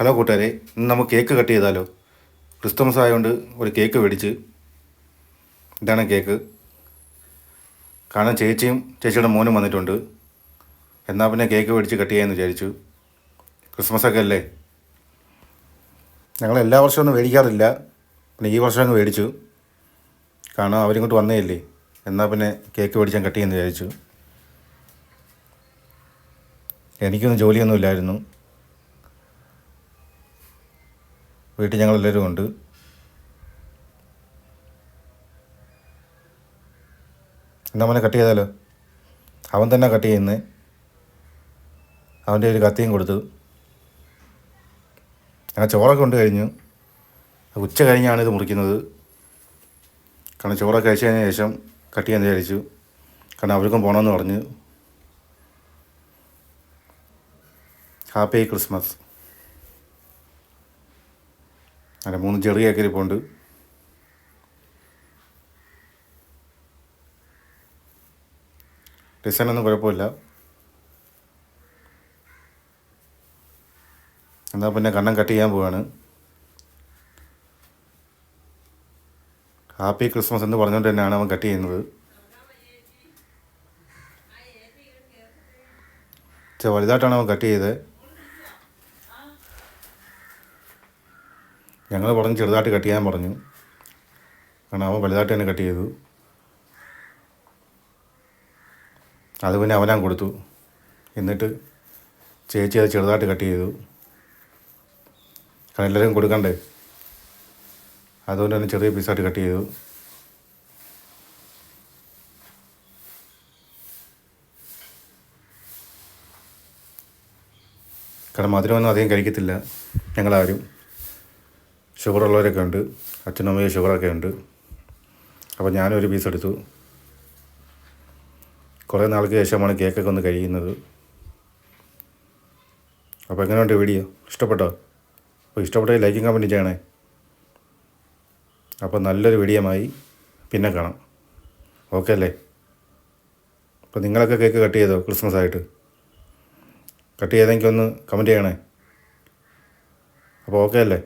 Hello കൂട്ടുകാരെ ഇന്ന് നമുക്ക് കേക്ക് കട്ട് ചെയ്താലോ? ക്രിസ്മസ് ആയതുകൊണ്ട് ഒരു കേക്ക് മേടിച്ച് ഇതാണ് കേക്ക്. കാരണം ചേച്ചിയും ചേച്ചിയുടെ മോനും വന്നിട്ടുണ്ട്. എന്നാൽ പിന്നെ കേക്ക് മേടിച്ച് കട്ട് ചെയ്യാമെന്ന് വിചാരിച്ചു. ക്രിസ്മസ് ഒക്കെ അല്ലേ? ഞങ്ങൾ എല്ലാ വർഷവും ഒന്നും മേടിക്കാറില്ല. പിന്നെ ഈ വർഷം അങ്ങ് മേടിച്ചു. കാരണം അവരിങ്ങോട്ട് വന്നേയില്ലേ. എന്നാൽ പിന്നെ കേക്ക് മേടിച്ചാൽ കട്ട് ചെയ്യാമെന്ന് വിചാരിച്ചു. എനിക്കൊന്നും ജോലിയൊന്നും ഇല്ലായിരുന്നു. വീട്ടിൽ ഞങ്ങളെല്ലാവരും ഉണ്ട്. എന്നാ മോനെ കട്ട് ചെയ്താലോ? അവൻ തന്നെ കട്ട് ചെയ്യുന്നത് അവന്റെ ഒരു കത്തിയും കൊടുത്തു. ഞങ്ങൾ ചോറൊക്കെ കൊണ്ട് കഴിഞ്ഞു. ഉച്ച കഴിഞ്ഞാണ് ഇത് മുറിക്കുന്നത്. കാരണം ചോറൊക്കെ കഴിച്ചതിന് ശേഷം കട്ട് ചെയ്യാൻ വിചാരിച്ചു. കാരണം അവർക്കും പോകണമെന്ന് പറഞ്ഞു. Happy Christmas. അങ്ങനെ മൂന്ന് ചെറിയ ഏക്കരിപ്പുണ്ട് ഡിസൈനൊന്നും കുഴപ്പമില്ല. എന്നാൽ പിന്നെ കണ്ണം കട്ട് ചെയ്യാൻ പോവാണ്. ഹാപ്പി ക്രിസ്മസ് എന്ന് പറഞ്ഞുകൊണ്ട് തന്നെയാണ് അവൻ കട്ട് ചെയ്യുന്നത്. വലുതായിട്ടാണ് അവൻ കട്ട് ചെയ്തത്. ഞങ്ങൾ പറഞ്ഞ് ചെറുതായിട്ട് കട്ട് ചെയ്യാൻ പറഞ്ഞു. കാരണം അവൻ വലുതായിട്ട് തന്നെ കട്ട് ചെയ്തു. അത് പിന്നെ അവനാൻ കൊടുത്തു. എന്നിട്ട് ചേച്ചി അത് ചെറുതായിട്ട് കട്ട് ചെയ്തു. കാരണം എല്ലാവരും കൊടുക്കണ്ടേ? അതുകൊണ്ട് തന്നെ ചെറിയ പീസായിട്ട് കട്ട് ചെയ്തു. കാരണം മധുരമൊന്നും അധികം കഴിക്കത്തില്ല ഞങ്ങളാരും. ഷുഗർ ഉള്ളവരൊക്കെ ഉണ്ട്. അച്ഛനും അമ്മയും ഷുഗറൊക്കെ ഉണ്ട്. അപ്പോൾ ഞാനൊരു പീസ് എടുത്തു. കുറേ നാൾക്ക് ശേഷമാണ് കേക്കൊക്കെ ഒന്ന് കഴിയുന്നത്. അപ്പോൾ എങ്ങനെയുണ്ട് വീഡിയോ? ഇഷ്ടപ്പെട്ടോ? അപ്പോൾ ഇഷ്ടപ്പെട്ടേ ലൈക്കും കമന്റ് ചെയ്യണേ. അപ്പോൾ നല്ലൊരു വീഡിയോമായി പിന്നെ കാണാം. ഓക്കെ അല്ലേ? അപ്പോൾ നിങ്ങളൊക്കെ കേക്ക് കട്ട് ചെയ്തോ ക്രിസ്മസ് ആയിട്ട്? കട്ട് ചെയ്തെങ്കിൽ ഒന്ന് കമന്റ് ചെയ്യണേ. അപ്പോൾ ഓക്കെ അല്ലേ?